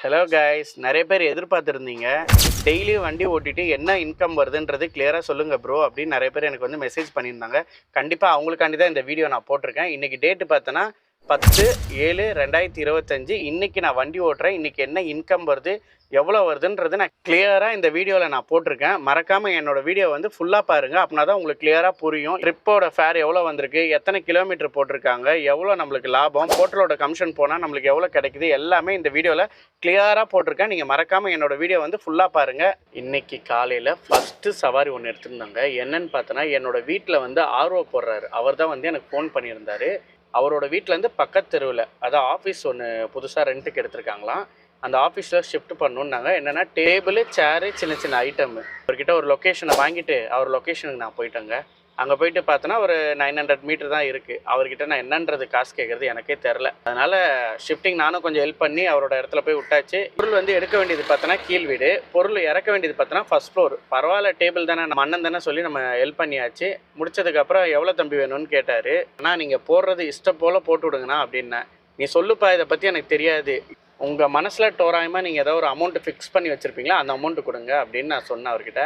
Hello guys நிறைய பேர் எதிர்பார்த்துருந்தீங்க. Daily வண்டி ஓட்டிட்டு என்ன இன்கம் வருதுன்றது கிளியராக சொல்லுங்கள் ப்ரோ அப்படின்னு நிறைய பேர் எனக்கு வந்து மெசேஜ் பண்ணியிருந்தாங்க. கண்டிப்பாக அவங்களுக்காண்டி தான் இந்த வீடியோ நான் போட்டிருக்கேன். இன்றைக்கி டேட்டு பார்த்தோன்னா பத்து ஏழு ரெண்டாயிரத்தி இருபத்தஞ்சு. இன்றைக்கி நான் வண்டி ஓட்டுறேன். இன்றைக்கி என்ன இன்கம் வருது எவ்வளோ வருதுன்றது நான் கிளியராக இந்த வீடியோவில் நான் போட்டிருக்கேன். மறக்காமல் என்னோடய வீடியோ வந்து ஃபுல்லாக பாருங்கள் அப்படின்னா தான் உங்களுக்கு கிளியராக புரியும். ட்ரிப்போட ஃபேர் எவ்வளோ வந்திருக்கு எத்தனை கிலோமீட்டர் போட்டிருக்காங்க எவ்வளோ நம்மளுக்கு லாபம் போர்ட்டலோட கமிஷன் போனால் நம்மளுக்கு எவ்வளோ கிடைக்குது எல்லாமே இந்த வீடியோவில் கிளியராக போட்டிருக்கேன். நீங்கள் மறக்காமல் என்னோடய வீடியோ வந்து ஃபுல்லாக பாருங்கள் இன்னைக்கு காலையில் ஃபஸ்ட்டு சவாரி ஒன்று எடுத்திருந்தாங்க. என்னன்னு பார்த்தோன்னா என்னோடய வீட்டில் வந்து ஆர்வ போடுறாரு. அவர் தான் வந்து எனக்கு ஃபோன் பண்ணியிருந்தார். அவரோட வீட்டிலேருந்து பக்கத்து தெருவில் அதான் ஆஃபீஸ் ஒன்று புதுசாக ரெண்ட்டுக்கு எடுத்திருக்காங்களாம். அந்த ஆஃபீஸில் ஷிஃப்ட் பண்ணணுன்னாங்க என்னென்னா டேபிள் சேரு சின்ன சின்ன ஐட்டம் அவர்கிட்ட ஒரு லொக்கேஷனை வாங்கிட்டு அவர் லொக்கேஷனுக்கு நான் போயிட்டேங்க. அங்கே போயிட்டு பார்த்தோன்னா ஒரு நைன் ஹண்ட்ரட் மீட்டர் தான் இருக்குது அவர்கிட்ட நான் என்னன்றது காசு கேட்குறது எனக்கே தெரில அதனால் ஷிஃப்டிங் நானும் கொஞ்சம் ஹெல்ப் பண்ணி அவரோட இடத்துல போய் விட்டாச்சு. பொருள் வந்து எடுக்க வேண்டியது பார்த்தோன்னா கீழ் வீடு. பொருள் இறக்க வேண்டியது பார்த்தோன்னா ஃபஸ்ட் ஃப்ளோர் பரவாயில்ல டேபிள் தானே. நம்ம அண்ணன் தானே சொல்லி நம்ம ஹெல்ப் பண்ணியாச்சு. முடிச்சதுக்கப்புறம் எவ்வளோ தம்பி வேணும்னு கேட்டார். ஆனால் நீங்கள் போடுறது இஷ்டம் போல் போட்டு விடுங்கண்ணா அப்படின்னேன். நீ சொல்லுப்பா இதை பற்றி எனக்கு தெரியாது. உங்கள் மனசில் தோராயமாக நீங்கள் ஏதோ ஒரு அமௌண்ட்டு ஃபிக்ஸ் பண்ணி வச்சுருப்பீங்களா? அந்த அமௌண்ட்டு கொடுங்க அப்படின்னு நான் சொன்னேன் அவர்கிட்ட.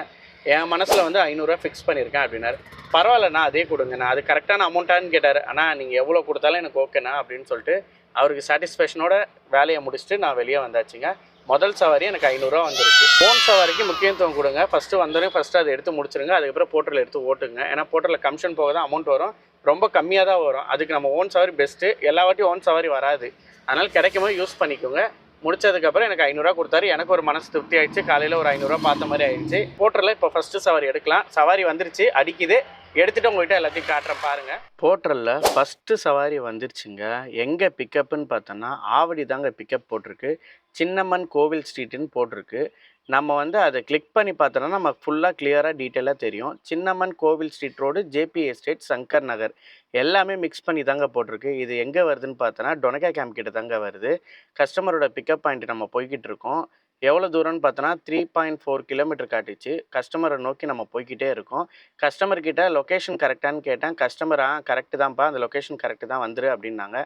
என் மனசில் வந்து ஐநூறுரூவா ஃபிக்ஸ் பண்ணியிருக்கேன் அப்படின்னாரு. பரவாயில்லண்ணா அதே கொடுங்கண்ணா அது கரெக்டான அமௌண்ட்டான்னு கேட்டார். ஆனால் நீங்கள் எவ்வளோ கொடுத்தாலும் எனக்கு ஓகேண்ணா அப்படின்னு சொல்லிட்டு அவருக்கு சாட்டிஸ்ஃபேக்ஷனோட வேலையை முடிச்சுட்டு நான் வெளியே வந்தாச்சுங்க. முதல் சவாரி எனக்கு ஐநூறுரூவா வந்துருக்கு. போன் சவாரிக்கு முக்கியத்துவம் கொடுங்க. ஃபஸ்ட்டு வந்தோடனே ஃபஸ்ட்டு அதை எடுத்து முடிச்சிருங்க. அதுக்கப்புறம் போர்ட்டலில் எடுத்து ஓட்டுங்க. ஏன்னா போர்ட்டலில் கமிஷன் போக தான் அமௌண்ட் வரும். ரொம்ப கம்மியாக தான் வரும். அதுக்கு நம்ம ஓன் சவாரி பெஸ்ட்டு எல்லா வாட்டியும் ஓன் சவாரி வராது. அதனால் கிடைக்கும் போது யூஸ் பண்ணிக்கோங்க. முடிச்சதுக்கப்புறம் எனக்கு ஐநூறுரூவா கொடுத்தாரு. எனக்கு ஒரு மனசு திருப்தி ஆயிடுச்சு. காலையில் ஒரு ஐநூறுரூவா பார்த்த மாதிரி ஆயிடுச்சு. போட்டரில் இப்போ ஃபஸ்ட்டு சவாரி எடுக்கலாம். சவாரி வந்துருச்சு. அடிக்குது. எடுத்துட்டு உங்கள்கிட்ட எல்லாத்தையும் காட்டுறேன் பாருங்கள் போர்ட்டலில் ஃபஸ்ட்டு சவாரி வந்துருச்சுங்க. எங்கே பிக்கப்புன்னு பார்த்தோன்னா ஆவடி தாங்க பிக்கப் போட்டிருக்கு. சின்னம்மன் கோவில் ஸ்ட்ரீட்டுன்னு போட்டிருக்கு. நம்ம வந்து அதை கிளிக் பண்ணி பார்த்தோன்னா நமக்கு ஃபுல்லாக கிளியராக டீட்டெயிலாக தெரியும். Chinnamman Kovil street road JP estate Shankar Nagar. எல்லாமே மிக்ஸ் பண்ணி தாங்க போட்டிருக்கு. இது எங்கே வருதுன்னு பார்த்தோன்னா டொனகா கேம்ப் கிட்ட தாங்க வருது. கஸ்டமரோட பிக்கப் பாயிண்ட் நம்ம போய்கிட்டு இருக்கோம். எவ்வளோ தூரம்னு பார்த்தோன்னா த்ரீ பாயிண்ட் ஃபோர் கிலோமீட்டர் காட்டுச்சு. கஸ்டமரை நோக்கி நம்ம போய்கிட்டே இருக்கோம். கஸ்டமர் கிட்ட லொக்கேஷன் கரெக்டானு கேட்டேன். கஸ்டமர் ஆ கரெக்டு தான்ப்பா. அந்த லொக்கேஷன் கரெக்டு தான் வந்துரு அப்படின்னாங்க.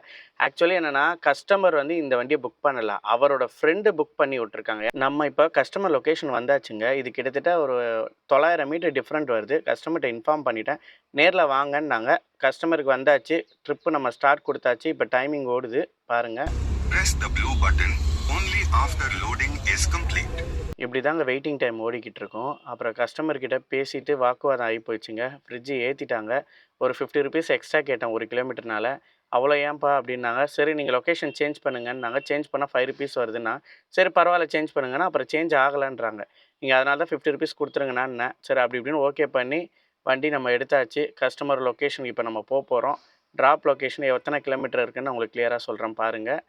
ஆக்சுவலி என்னென்னா கஸ்டமர் வந்து இந்த வண்டியை புக் பண்ணல. அவரோட ஃப்ரெண்டு புக் பண்ணி விட்ருக்காங்க நம்ம இப்போ கஸ்டமர் லொக்கேஷன் வந்தாச்சுங்க. இது கிட்டத்தட்ட ஒரு தொள்ளாயிரம் மீட்டர் டிஃப்ரெண்ட் வருது. கஸ்டமர்கிட்ட இன்ஃபார்ம் பண்ணிட்டேன். நேரில் வாங்கன்னாங்க. கஸ்டமருக்கு வந்தாச்சு. ட்ரிப்பு நம்ம ஸ்டார்ட் கொடுத்தாச்சு. இப்போ டைமிங் ஓடுது. பாருங்கள் after loading is complete. இப்படி தாங்க வெயிட்டிங் டைம் ஓடிக்கிட்டு இருக்கோம் அப்புறம் கஸ்டமர் கிட்ட பேசிட்டு வாக்குவாதம் ஆகி போயிடுச்சுங்க. ஃப்ரிட்ஜு ஏற்றிட்டாங்க ஒரு ஃபிஃப்டி ருபீஸ் எக்ஸ்ட்ரா கேட்டேன் ஒரு கிலோமீட்டர்னால அவ்வளோ ஏன்பா அப்படின்னாங்க. சரி நீங்கள் லொக்கேஷன் சேஞ்ச் பண்ணுங்கன்னாங்க சேஞ்ச் பண்ணால் ஃபைவ் ருபீஸ் வருதுன்னா சரி பரவாயில்ல சேஞ்ச் பண்ணுங்கன்னா அப்புறம் சேஞ்ச் ஆகலைன்றாங்க. நீங்கள் அதனால தான் ஃபிஃப்டி ருபீஸ் கொடுத்துருங்கண்ணான்னேன் சரி அப்படி இப்படின்னு ஓகே பண்ணி வண்டி நம்ம எடுத்தாச்சு. கஸ்டமர் லொக்கேஷன் இப்போ நம்ம போக போகிறோம் ட்ராப் லொக்கேஷன் எத்தனை கிலோமீட்டர் இருக்குன்னு உங்களுக்கு கிளியராக சொல்கிறேன் பாருங்கள்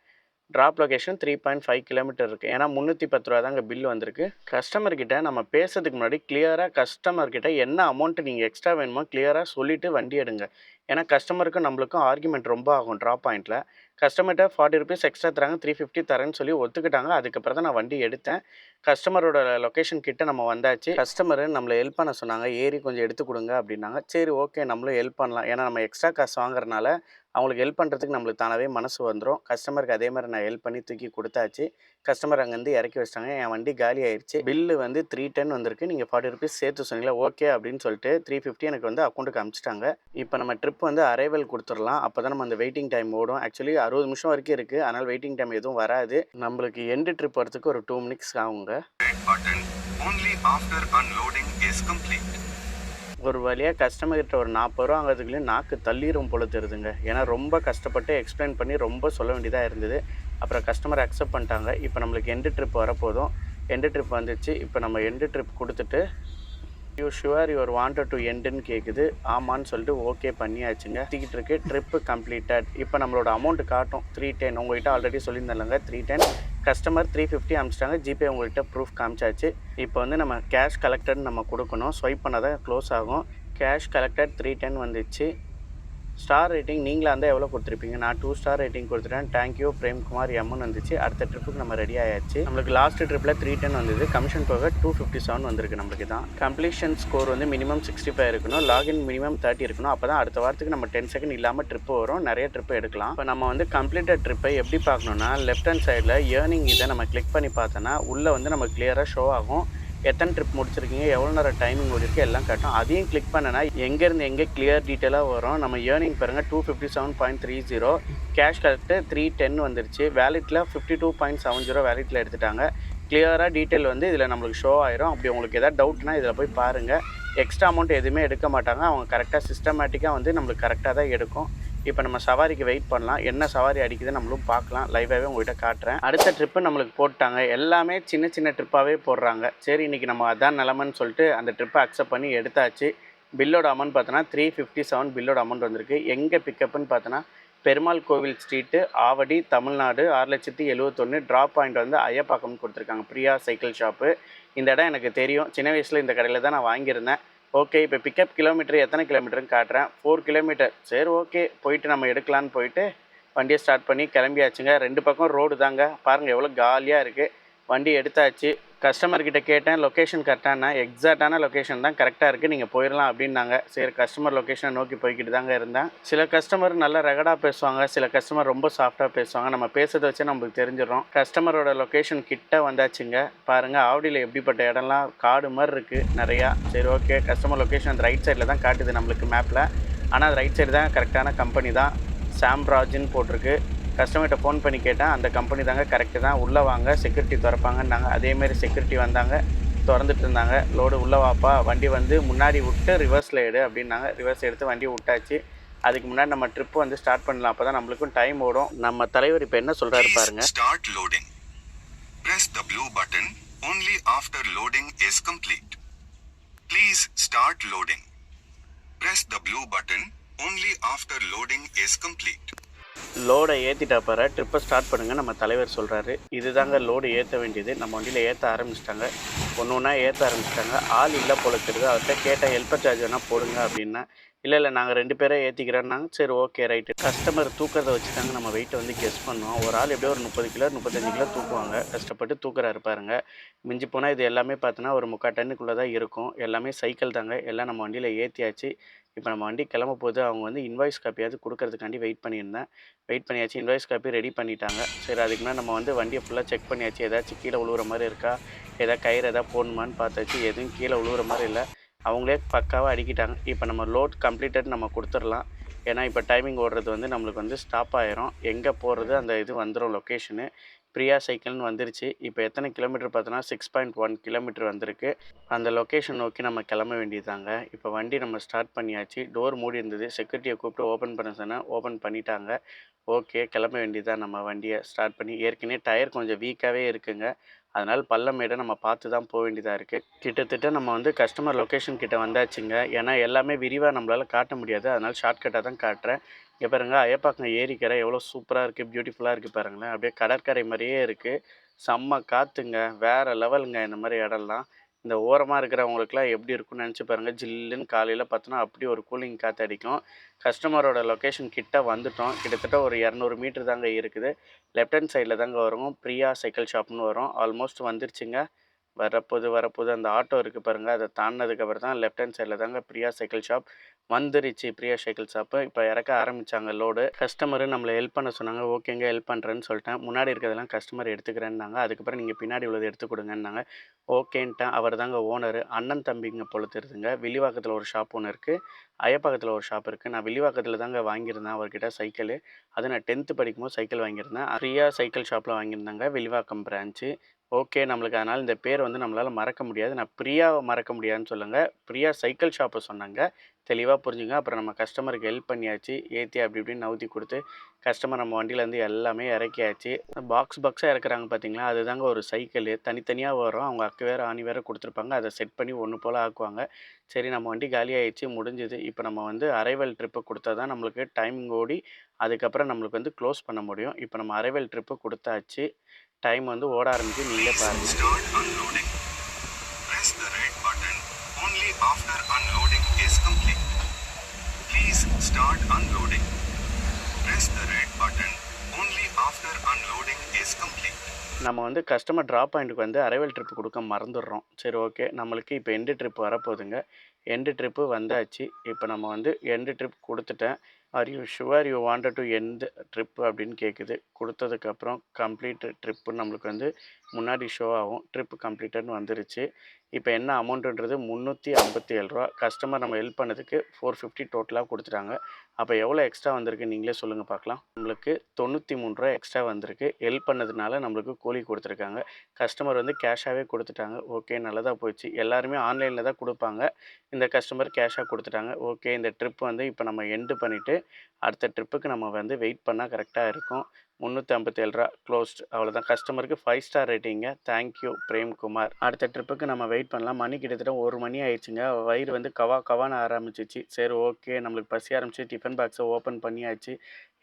drop location three point five kilometre இருக்குது ஏன்னா முந்நூற்றி பத்து ரூபா தாங்க பில் வந்திருக்கு கஸ்டமர்கிட்ட நம்ம பேசுறதுக்கு முன்னாடி கிளியராக கஸ்டமர்கிட்ட என்ன அமௌண்ட்டு நீங்கள் எக்ஸ்ட்ரா வேணுமோ கிளியராக சொல்லிவிட்டு வண்டி எடுங்க. ஏன்னா கஸ்டமருக்கும் நம்மளுக்கும் ஆர்குமெண்ட் ரொம்ப ஆகும் ட்ராப் பாயிண்ட்டில் கஸ்டமர்கிட்ட ஃபார்ட்டி ருபீஸ் எக்ஸ்ட்ரா தராங்க த்ரீ ஃபிஃப்டி தரேன்னு சொல்லி ஒத்துக்கிட்டாங்க. அதுக்கப்புறம் தான் நான் வண்டி எடுத்தேன். கஸ்டமரோட லொக்கேஷன் கிட்ட நம்ம வந்தாச்சு. கஸ்டமர் நம்மளை ஹெல்ப் பண்ண சொன்னாங்க ஏறி கொஞ்சம் எடுத்து கொடுங்க அப்படின்னாங்க. சரி ஓகே நம்மளும் ஹெல்ப் பண்ணலாம். ஏன்னா நம்ம எக்ஸ்ட்ரா காசு வாங்குறதுனால அவங்களுக்கு ஹெல்ப் பண்ணுறதுக்கு நம்மளுக்கு தானாகவே மனசு வந்துடும் கஸ்டமருக்கு அதே மாதிரி நான் ஹெல்ப் பண்ணி தூக்கி கொடுத்தாச்சு. கஸ்டமர் அங்கேருந்து இறக்கி வச்சிட்டாங்க. என் வண்டி காலி ஆயிடுச்சு பில்லு வந்து த்ரீ டென் வந்திருக்கு. நீங்கள் ஃபார்ட்டி ருபீஸ் சேர்த்து சொன்னீங்களா ஓகே அப்படின்னு சொல்லிட்டு த்ரீ ஃபிஃப்டி எனக்கு வந்து அக்கௌண்ட்டுக்கு அனுப்பிச்சிட்டாங்க இப்போ நம்ம ட்ரிப் வந்து அரைவல் கொடுத்துடலாம். அப்போ தான் நம்ம அந்த வெயிட்டிங் டைம் ஓடும். ஆக்சுவலி அறுபது நிமிஷம் வரைக்கும் இருக்குது அதனால் வெயிட்டிங் டைம் எதுவும் வராது. நம்மளுக்கு எண்டு ட்ரிப் வரதுக்கு ஒரு டூ மினிட்ஸ் ஆகுங்க. ஒரு வழியாக கஸ்டமர்கிட்ட ஒரு நாற்பது ரூபா வாங்குறதுக்குள்ளேயும் நாக்கு தள்ளிரும் போல தெரியுதுங்க. ஏன்னா ரொம்ப கஷ்டப்பட்டு எக்ஸ்பிளைன் பண்ணி ரொம்ப சொல்ல வேண்டியதாக இருந்தது. அப்புறம் கஸ்டமர் அக்செப்ட் பண்ணிட்டாங்க. இப்போ நம்மளுக்கு எண்டு ட்ரிப் வரப்போதும். எண்டு ட்ரிப் வந்துச்சு. இப்போ நம்ம எண்டு ட்ரிப் கொடுத்துட்டு you sure your wanted to எண்டுன்னு கேட்குது ஆமான்னு சொல்லிட்டு ஓகே பண்ணியாச்சுங்க. தூக்கிட்டு இருக்கு. ட்ரிப்பு கம்ப்ளீட்டட் இப்போ நம்மளோட அமௌண்ட் காட்டும். த்ரீ டென் உங்கள்கிட்ட ஆல்ரெடி சொல்லியிருந்தாங்க three ten customer three fifty அனுப்பிச்சிட்டாங்க GPay உங்கள்கிட்ட ப்ரூஃப் காமிச்சாச்சு. இப்போ வந்து நம்ம கேஷ் கலெக்டட் நம்ம கொடுக்கணும். ஸ்வைப் பண்ணால் தான் க்ளோஸ் ஆகும். கேஷ் கலெக்டட் த்ரீ டென் வந்துச்சு. ஸ்டார் ரேட்டிங் நீங்களாக இருந்தால் எவ்வளோ கொடுத்துருப்பீங்க? நான் டூ ஸ்டார் ரேட்டிங் கொடுத்துட்டேன். தேங்க்யூ பிரேம்குமார் எம்னு வந்துச்சு. அடுத்த ட்ரிப்புக்கு நம்ம ரெடி ஆயாச்சு. நம்மளுக்கு லாஸ்ட் ட்ரிப்பில் த்ரீ டென் வந்தது. கமிஷன் போக டூ ஃபிஃப்டி செவன் வந்திருக்கு நம்மளுக்கு தான். கம்ப்ளீஷன் ஸ்கோர் வந்து மினிமம் சிக்ஸ்டி ஃபைவ் இருக்கணும். லாகின் மினிமம் தேர்ட்டி இருக்கணும். அப்போ தான் அடுத்த வாரத்துக்கு நம்ம டென் செகண்ட் இல்லாமல் ட்ரிப்பு வரும். நிறைய ட்ரிப்பு எடுக்கலாம். இப்போ நம்ம வந்து கம்ப்ளீட்டட் ட்ரிப்பை எப்படி பார்க்கணுன்னா லெஃப்ட் ஹேண்ட் சைடில் ஏர்னிங் இதை நம்ம கிளிக் பண்ணி பார்த்தோன்னா உள்ளே வந்து நம்ம கிளியராக ஷோ ஆகும். எத்தனை ட்ரிப் முடிச்சிருக்கீங்க எவ்வளோ நேரம் டைமிங் ஓடிருக்கு எல்லாம் காட்டும். அதையும் கிளிக் பண்ணனா எங்கேருந்து எங்கே கிளியர் டீட்டெயிலாக வரும் நம்ம ஏர்னிங் பாருங்கள் two fifty seven point three zero cash correct three ten வந்துருச்சு. Valid till fifty two point seven zero valid till எடுத்துட்டாங்க. கிளியராக டீட்டெயில் வந்து இதில் நம்மளுக்கு ஷோ ஆயிரும். அப்படி உங்களுக்கு எதாவது டவுட்னா இதில் போய் பாருங்கள் எக்ஸ்ட்ரா அமௌண்ட் எதுவுமே எடுக்க மாட்டாங்க. அவங்க கரெக்டாக சிஸ்டமேட்டிக்காக வந்து நம்மளுக்கு கரெக்டாக தான் எடுக்கும். இப்போ நம்ம சவாரிக்கு வெயிட் பண்ணலாம். என்ன சவாரி அடிக்குது நம்மளும் பார்க்கலாம். லைவாகவே உங்கள்கிட்ட காட்டுறேன். அடுத்த ட்ரிப்பு நம்மளுக்கு போட்டாங்க. எல்லாமே சின்ன சின்ன ட்ரிப்பாகவே போடுறாங்க. சரி இன்றைக்கி நம்ம அதான் நிலமன்னு சொல்லிட்டு அந்த ட்ரிப்பை அக்செப்ட் பண்ணி எடுத்தாச்சு. பில்லோட அமௌண்ட் பார்த்தோன்னா த்ரீ ஃபிஃப்டி செவன் பில்லோட அமௌண்ட் வந்திருக்கு. எங்கே பிக்கப்புன்னு பார்த்தோன்னா பெருமாள் கோவில் ஸ்ட்ரீட்டு ஆவடி தமிழ்நாடு ஆறு லட்சத்தி எழுவத்தொன்று ட்ராப் பாயிண்ட் வந்து ஐயப்பாக்கம்னு கொடுத்துருக்காங்க. பிரியா சைக்கிள் ஷாப்பு இந்த இடம் எனக்கு தெரியும். சின்ன வயசில் இந்த கடையில் தான் நான் வாங்கியிருந்தேன். ஓகே இப்போ பிக்கப் கிலோமீட்டர் எத்தனை கிலோமீட்டர்னு காட்டுறேன். ஃபோர் கிலோமீட்டர் சரி ஓகே போயிட்டு நம்ம எடுக்கலான்னு போயிட்டு வண்டியை ஸ்டார்ட் பண்ணி கிளம்பியாச்சுங்க. ரெண்டு பக்கம் ரோடு தாங்க. பாருங்கள் எவ்வளோ காலியாக இருக்குது வண்டி எடுத்தாச்சு. கஸ்டமர்கிட்ட கேட்டேன் லொக்கேஷன் கரெக்டான எக்ஸாக்டான லொக்கேஷன் தான் கரெக்டாக இருக்குது நீங்கள் போயிடலாம் அப்படின்னாங்க. சரி கஸ்டமர் லொக்கேஷனை நோக்கி போய்கிட்டு தாங்க இருந்தேன். சில கஸ்டமர் நல்ல ரெகடாக பேசுவாங்க சில கஸ்டமர் ரொம்ப சாஃப்டாக பேசுவாங்க. நம்ம பேசுறதை வச்சு நம்மளுக்கு தெரிஞ்சிடும் கஸ்டமரோட லொக்கேஷன் கிட்ட வந்தாச்சுங்க. பாருங்கள் ஆவடியில் எப்படிப்பட்ட இடம்லாம் காடு மாதிரி இருக்குது நிறையா. சரி ஓகே கஸ்டமர் லொக்கேஷன் அந்த ரைட் சைடில் தான் காட்டுது நம்மளுக்கு மேப்பில் ஆனால் அது ரைட் சைடு தான் கரெக்டான கம்பெனி தான். சாம்ராஜ்னு போட்டிருக்கு. கஸ்டமர்கிட்ட ஃபோன் பண்ணி கேட்டேன். அந்த கம்பெனி தாங்க கரெக்டு தான். உள்ளே வாங்க செக்யூரிட்டி திறப்பாங்கன்னாங்க. அதேமாரி செக்யூரிட்டி வந்தாங்க திறந்துட்டு இருந்தாங்க. லோடு உள்ளே வாப்பா வண்டி வந்து முன்னாடி விட்டு ரிவர்ஸில் எடு அப்படின்னாங்க. ரிவர்ஸ் எடுத்து வண்டி விட்டாச்சு. அதுக்கு முன்னாடி நம்ம ட்ரிப்பு வந்து ஸ்டார்ட் பண்ணலாம். அப்போ தான் நம்மளுக்கும் டைம் ஓடும். நம்ம தலைவர் இப்போ என்ன சொல்கிறாரு பாருங்க. start loading. Press the blue button only after loading is complete. Please start loading. Press the blue button only after loading is complete. லோடை ஏற்றிட்டா பாரு ட்ரிப்பை ஸ்டார்ட் பண்ணுங்க நம்ம தலைவர் சொல்கிறாரு இதுதாங்க லோடு ஏற்ற வேண்டியது. நம்ம வண்டியில் ஏற்ற ஆரம்பிச்சிட்டாங்க. ஒன்று ஒன்றா ஏற்ற ஆரம்பிச்சிட்டாங்க. ஆள் இல்லை போல அவர்கிட்ட கேட்டால் ஹெல்ப்பர் சார்ஜ் வேணால் போடுங்க அப்படின்னா இல்லை இல்லை நாங்கள் ரெண்டு பேரே ஏற்றிக்கிறோன்னாங்க சரி ஓகே ரைட்டு கஸ்டமர் தூக்கிறத வச்சு தாங்க நம்ம வெயிட்டை வந்து கெஸ் பண்ணுவோம். ஒரு ஆள் எப்படியோ ஒரு முப்பது கிலோ முப்பத்தஞ்சு கிலோ தூக்குவாங்க. கஷ்டப்பட்டு தூக்குறாரு பாருங்க. மிஞ்சி போனால் இது எல்லாமே பார்த்தோன்னா ஒரு முக்கால் டன்னுக்குள்ளே தான் இருக்கும். எல்லாமே சைக்கிள் தாங்க. எல்லாம் நம்ம வண்டியில் ஏற்றியாச்சு இப்போ நம்ம வண்டி கிளம்ப போது அவங்க வந்து இன்வாய்ஸ் காப்பியாவது கொடுக்கறதுக்காண்டி வெயிட் பண்ணியிருந்தேன். வெயிட் பண்ணியாச்சு இன்வாய்ஸ் காப்பி ரெடி பண்ணிட்டாங்க. சரி அதுக்கு மேலே நம்ம வந்து வண்டியை ஃபுல்லாக செக் பண்ணியாச்சு. ஏதாச்சும் கீழே உழுவுற மாதிரி இருக்கா? ஏதாவது கயிறு எதாவது போடணுமான்னு பார்த்தாச்சு. எதுவும் கீழே உழுவுற மாதிரி இல்லை. அவங்களே பக்காவாக அடிக்கிட்டாங்க. இப்போ நம்ம லோட் கம்ப்ளீட்டட் நம்ம கொடுத்துடலாம். ஏன்னா இப்போ டைமிங் ஓடுறது வந்து நம்மளுக்கு வந்து ஸ்டாப் ஆயிரும். எங்கே போகிறது அந்த இது வந்துடும் லொக்கேஷனு பிரியா சைக்கிள்னு வந்துருச்சு. இப்போ எத்தனை கிலோமீட்டர் பார்த்தோன்னா சிக்ஸ் பாயிண்ட் ஒன் கிலோமீட்டர் வந்திருக்கு. அந்த லொக்கேஷன் நோக்கி நம்ம கிளம்ப வேண்டியதாங்க இப்போ வண்டி நம்ம ஸ்டார்ட் பண்ணியாச்சு. டோர் மூடி இருந்தது. செக்யூரிட்டியை கூப்பிட்டு ஓப்பன் பண்ண சொன்னேன் ஓப்பன் பண்ணிட்டாங்க. ஓகே கிளம்ப வேண்டியதான் நம்ம வண்டியை ஸ்டார்ட் பண்ணி ஏற்கனவே டயர் கொஞ்சம் வீக்காகவே இருக்குங்க. அதனால் பள்ளமேடை நம்ம பார்த்து தான் போக வேண்டியதாக இருக்குது கிட்டத்தட்ட நம்ம வந்து கஸ்டமர் லொக்கேஷன் கிட்டே வந்தாச்சுங்க. ஏன்னா எல்லாமே விரிவாக நம்மளால் காட்ட முடியாது. அதனால் ஷார்ட்கட்டாக தான் காட்டுறேன். இங்கே பாருங்க ஐயப்பாக்கம் ஏரிக்கரை எவ்வளோ சூப்பராக இருக்குது பியூட்டிஃபுல்லாக இருக்குது பாருங்களேன். அப்படியே கடற்கரை மாதிரியே இருக்குது செம்ம காற்றுங்க வேறு லெவலுங்க இந்த மாதிரி இடம்லாம். இந்த ஓரமாக இருக்கிறவங்களுக்குலாம் எப்படி இருக்கும்னு நினச்சி பாருங்கள் ஜில்லுன்னு காலையில் பார்த்தோன்னா அப்படி ஒரு கூலிங் காற்று அடிக்கும். கஸ்டமரோட லொக்கேஷன் கிட்ட வந்துட்டோம். கிட்டத்தட்ட ஒரு இரநூறு மீட்ரு தாங்க இருக்குது. லெஃப்ட் ஹேண்ட் சைடில் தாங்க வரும் பிரியா சைக்கிள் ஷாப்னு வரும். ஆல்மோஸ்ட் வந்துருச்சுங்க. வரப்போது வரப்போது அந்த ஆட்டோ இருக்குது பாருங்கள் அதை தாண்டினதுக்கப்புறம் தான் லெஃப்ட் ஹேண்ட் சைடில் தாங்க பிரியா சைக்கிள் ஷாப் வந்துருச்சு. பிரியா சைக்கிள் ஷாப்பு இப்போ இறக்க ஆரம்பித்தாங்க லோடு கஸ்டமரு நம்மளை ஹெல்ப் பண்ண சொன்னாங்க. ஓகேங்க ஹெல்ப் பண்ணுறேன்னு சொல்லிட்டேன். முன்னாடி இருக்கிறதெல்லாம் கஸ்டமர் எடுத்துக்கிறேன்னாங்க. அதுக்கப்புறம் நீங்கள் பின்னாடி உள்ளது எடுத்து கொடுங்கன்னாங்க. ஓகேன்ட்டேன் அவர் தாங்க ஓனர் அண்ணன் தம்பிங்க போல தெரியுதுங்க வில்லிவாக்கத்தில் ஒரு ஷாப் ஒன்று இருக்குது அயப்பாக்கத்தில் ஒரு ஷாப் இருக்குது நான் வில்லிவாக்கத்தில் தாங்க வாங்கியிருந்தேன் அவர்கிட்ட சைக்கிள். அது நான் டென்த்து படிக்கும்போது சைக்கிள் வாங்கியிருந்தேன். பிரியா சைக்கிள் ஷாப்பில் வாங்கியிருந்தாங்க. வில்லிவாக்கம் பிரான்ச்சு ஓகே நம்மளுக்கு அதனால் இந்த பேர் வந்து நம்மளால் மறக்க முடியாது. நான் பிரியாவை மறக்க முடியாதுன்னு சொல்லுங்கள் பிரியா சைக்கிள் ஷாப்பை சொன்னாங்க. தெளிவாக புரிஞ்சுங்க. அப்புறம் நம்ம கஸ்டமருக்கு ஹெல்ப் பண்ணியாச்சு. ஏற்றி அப்படி இப்படின்னு நவுத்தி கொடுத்து கஸ்டமர் நம்ம வண்டியிலேருந்து எல்லாமே இறக்கியாச்சு. பாக்ஸ் பாக்ஸாக இறக்குறாங்க பார்த்தீங்களா அதுதாங்க ஒரு சைக்கிள். தனித்தனியாக வரும். அவங்க அக்கு வேறு ஆணி வேறு கொடுத்துருப்பாங்க. அதை செட் பண்ணி ஒன்று போல் ஆக்குவாங்க. சரி நம்ம வண்டி காலியாகிடுச்சு முடிஞ்சுது. இப்போ நம்ம வந்து அரைவல் ட்ரிப்பு கொடுத்தா தான் நம்மளுக்கு டைமிங் ஓடி அதுக்கப்புறம் நம்மளுக்கு வந்து க்ளோஸ் பண்ண முடியும். இப்போ நம்ம அரைவல் ட்ரிப்பு கொடுத்தாச்சு. டைம் வந்து ஓட ஆரம்பிச்சு நீங்களே பாருங்கள் Start unloading. Press the red button only after unloading is complete. Please start unloading. Press the red button only after unloading is complete. நம்ம வந்து கஸ்டமர் ட்ராப் பாயிண்ட்டுக்கு வந்து அரைவல் ட்ரிப் கொடுக்க மறந்துடுறோம் சரி ஓகே நம்மளுக்கு இப்போ எண்டு ட்ரிப் வரப்போகுதுங்க எண்டு ட்ரிப்பு வந்தாச்சு. இப்போ நம்ம வந்து எண்டு ட்ரிப் கொடுத்துட்டேன். Are you sure you wanted to எந்த ட்ரிப் அப்படின்னு கேட்குது கொடுத்ததுக்கப்புறம் கம்ப்ளீட் ட்ரிப்பு நம்மளுக்கு வந்து முன்னாடி ஷோ ஆகும். ட்ரிப் கம்ப்ளீட்டட்னு வந்துருச்சு. இப்போ என்ன அமௌண்ட்டுன்றது முந்நூற்றி ஐம்பத்தி ஏழு ரூபா. கஸ்டமர் நம்ம ஹெல்ப் பண்ணதுக்கு ஃபோர் ஃபிஃப்டி டோட்டலாக கொடுத்துட்டாங்க. அப்போ எவ்வளோ எக்ஸ்ட்ரா வந்திருக்கு நீங்களே சொல்லுங்கள் பார்க்கலாம். நம்மளுக்கு தொண்ணூற்றி மூணு ரூபா எக்ஸ்ட்ரா வந்திருக்கு. ஹெல்ப் பண்ணதுனால நம்மளுக்கு கூலி கொடுத்துருக்காங்க. கஸ்டமர் வந்து கேஷாகவே கொடுத்துட்டாங்க. ஓகே நல்லதாக போயிடுச்சு எல்லாருமே ஆன்லைனில் தான் கொடுப்பாங்க. இந்த கஸ்டமர் கேஷாக கொடுத்துட்டாங்க. ஓகே இந்த ட்ரிப் வந்து இப்போ நம்ம எண்டு பண்ணிவிட்டு அடுத்த ட்ரிப்புக்கு நம்ம வந்து வெயிட் பண்ணால் கரெக்டாக இருக்கும். முந்நூற்றி ஐம்பத்தேழு ரூபா க்ளோஸ்ட். அவ்வளோதான் கஸ்டமருக்கு ஃபைவ் ஸ்டார் ரேட்டிங்க. தேங்க்யூ பிரேம்குமார் அடுத்த ட்ரிப்புக்கு நம்ம வெயிட் பண்ணலாம். மணி கிட்டத்தட்ட ஒரு மணி ஆயிடுச்சுங்க. வயிறு வந்து கவா கவான்னு ஆரம்பிச்சிச்சு. சரி ஓகே. நம்மளுக்கு பசி ஆரம்பிச்சு டிஃபன் பாக்ஸை ஓப்பன் பண்ணியாச்சு.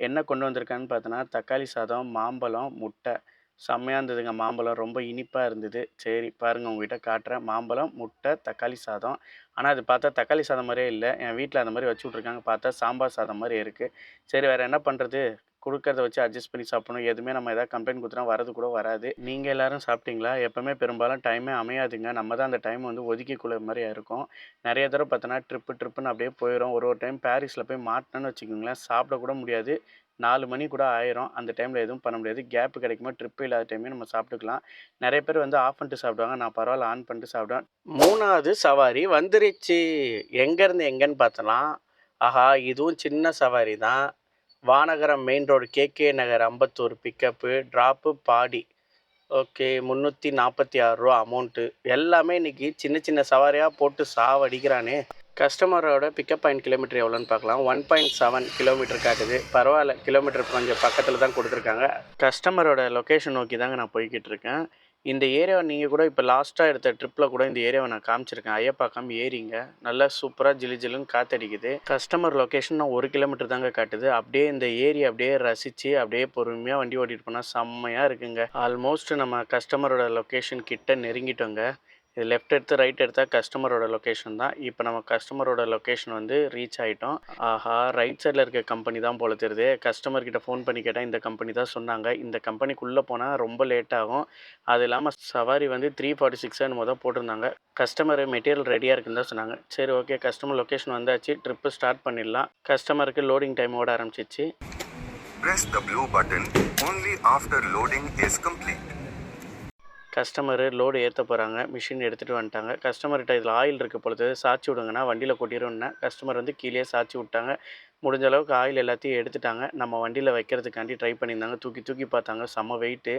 என்ன கொண்டு வந்திருக்கான்னு பார்த்தோன்னா தக்காளி சாதம் மாம்பழம் முட்டை. செம்மையாக இருந்ததுங்க. மாம்பழம் ரொம்ப இனிப்பாக இருந்தது. சரி பாருங்கள் உங்ககிட்ட காட்டுறேன். மாம்பழம் முட்டை தக்காளி சாதம். ஆனால் அது பார்த்தா தக்காளி சாதம் மாதிரியே இல்லை. என் வீட்டில் அந்த மாதிரி வச்சு விட்ருக்காங்க பார்த்தா சாம்பார் சாதம் மாதிரி இருக்குது சரி வேறு என்ன பண்ணுறது கொடுக்கறத வச்சு அட்ஜஸ்ட் பண்ணி சாப்பிடணும். எதுவுமே நம்ம எதாவது கம்ப்ளைண்ட் கொடுத்துனா வரது கூட வராது. நீங்கள் எல்லாரும் சாப்பிட்டீங்களா? எப்போவுமே பெரும்பாலும் டைமே அமையாதுங்க. நம்ம தான் அந்த டைம் வந்து ஒதுக்கிக்குள்ள மாதிரியா இருக்கும். நிறைய தடவை பார்த்தோன்னா ட்ரிப்பு ட்ரிப்புன்னு அப்படியே போயிடும் ஒரு ஒரு டைம் பாரிஸில் போய் மாட்டினோன்னு வச்சுக்கோங்களேன். சாப்பிட கூட முடியாது. நாலு மணி கூட ஆயிரும். அந்த டைமில் எதுவும் பண்ண முடியாது. கேப் கிடைக்குமா ட்ரிப்பு இல்லாத டைமே நம்ம சாப்பிட்டுக்கலாம். நிறைய பேர் வந்து ஆஃப் பண்ணிட்டு சாப்பிடுவாங்க. நான் பரவாயில்ல ஆன் பண்ணிட்டு சாப்பிடுவேன். மூணாவது சவாரி வந்துருச்சு. எங்கேருந்து எங்கேன்னு பார்த்தலாம். ஆஹா இதுவும் சின்ன சவாரி தான். Vanagaram main road KK Nagar Ambattur pickup drop Padi okay முந்நூற்றி நாற்பத்தி ஆறு ரூபா அமௌண்ட்டு எல்லாமே இன்றைக்கி சின்ன சின்ன சவாரியாக போட்டு சாவடிக்கிறானே. கஸ்டமரோட பிக்கப் பாயிண்ட் கிலோமீட்டர் எவ்வளோன்னு பார்க்கலாம். ஒன் பாயிண்ட் செவன் கிலோமீட்டர் காட்டுது. பரவாயில்ல கிலோமீட்டர் கொஞ்சம் பக்கத்தில் தான் கொடுத்துருக்காங்க. கஸ்டமரோட லொக்கேஷன் நோக்கி தாங்க நான் போய்கிட்டு இருக்கேன். இந்த ஏரியாவை நீங்கள் கூட இப்போ லாஸ்ட்டாக எடுத்த ட்ரிப்பில் கூட இந்த ஏரியாவை நான் காமிச்சிருக்கேன். ஐயப்பாக்கம் ஏரிங்க நல்லா சூப்பராக ஜிலு ஜிலுன்னு காத்தடிக்குது. கஸ்டமர் லொக்கேஷன் நான் ஒரு கிலோமீட்டர் தாங்க காட்டுது. அப்படியே இந்த ஏரி அப்படியே ரசித்து அப்படியே பொறுமையாக வண்டி ஓட்டிட்டு போனால் செம்மையாக இருக்குங்க. ஆல்மோஸ்ட் நம்ம கஸ்டமரோட லொக்கேஷன் கிட்ட நெருங்கிட்டோங்க. இது லெஃப்ட் எடுத்து ரைட் எடுத்தால் கஸ்டமரோட லொக்கேஷன் தான். இப்போ நம்ம கஸ்டமரோட லொக்கேஷன் வந்து ரீச் ஆகிட்டோம் ஆஹா ரைட் சைடில் இருக்க கம்பெனி தான் போல தெரியுது. கஸ்டமர்கிட்ட ஃபோன் பண்ணி கேட்டால் இந்த கம்பெனி தான் சொன்னாங்க. இந்த கம்பெனிக்குள்ளே போனால் ரொம்ப லேட் ஆகும். அது இல்லாமல் சவாரி வந்து த்ரீ ஃபார்ட்டி சிக்ஸ் மொதல் போட்டிருந்தாங்க. கஸ்டமர் மெட்டீரியல் ரெடியாக இருக்குன்னு தான் சொன்னாங்க. சரி ஓகே கஸ்டமர் லொக்கேஷன் வந்தாச்சு. ட்ரிப்பு ஸ்டார்ட் பண்ணிடலாம். கஸ்டமருக்கு லோடிங் டைம் ஓட ஆரம்பிச்சிச்சு. Press the blue button only after loading is complete. Customer load ஏற்ற போகிறாங்க மிஷின் எடுத்துகிட்டு வந்துட்டாங்க. கஸ்டமர்கிட்ட இதில் ஆயில் இருக்க பொழுது சாய்ச்சி விடுங்கன்னா வண்டியில் கொட்டிடும்னா கஸ்டமர் வந்து கீழே சாச்சி விட்டாங்க. முடிஞ்ச அளவுக்கு ஆயில் எல்லாத்தையும் எடுத்துட்டாங்க. நம்ம வண்டியில் வைக்கிறதுக்காண்டி ட்ரை பண்ணியிருந்தாங்க. தூக்கி தூக்கி பார்த்தாங்க. செம்ம வெயிட்டு